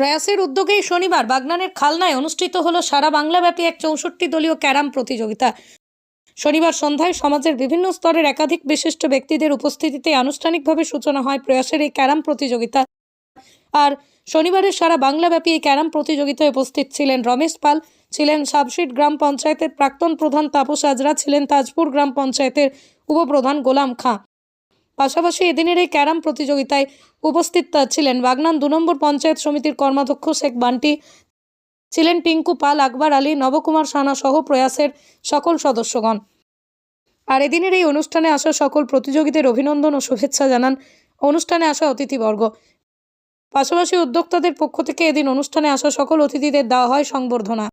প্রয়াসের উদ্যোগেই শনিবার বাগনানের খালনায় অনুষ্ঠিত হল সারা বাংলাব্যাপী এক চৌষট্টি দলীয় ক্যারাম প্রতিযোগিতা। শনিবার সন্ধ্যায় সমাজের বিভিন্ন স্তরের একাধিক বিশিষ্ট ব্যক্তিদের উপস্থিতিতে আনুষ্ঠানিকভাবে সূচনা হয় প্রয়াসের এই ক্যারাম প্রতিযোগিতা। আর শনিবারের সারা বাংলাব্যাপী এই ক্যারাম প্রতিযোগিতায় উপস্থিত ছিলেন রমেশ পাল, ছিলেন সাবশিট গ্রাম পঞ্চায়েতের প্রাক্তন প্রধান তাপস হাজরা ছিলেন তাজপুর গ্রাম পঞ্চায়েতের উপপ্রধান গোলাম খাঁ। পাশাপাশি এদিনের এই ক্যারাম প্রতিযোগিতায় উপস্থিত ছিলেন বাগনান দু নম্বর পঞ্চায়েত সমিতির কর্মাধ্যক্ষ শেখ বান্টি, ছিলেন টিঙ্কু পাল, আকবর আলী, নবকুমার সানা সহ প্রয়াসের সকল সদস্যগণ। আর এদিনের এই অনুষ্ঠানে আসা সকল প্রতিযোগীদের অভিনন্দন ও শুভেচ্ছা জানান অনুষ্ঠানে আসা অতিথিবর্গ। পাশাপাশি উদ্যোক্তাদের পক্ষ থেকে এদিন অনুষ্ঠানে আসা সকল অতিথিদের দেওয়া হয় সংবর্ধনা।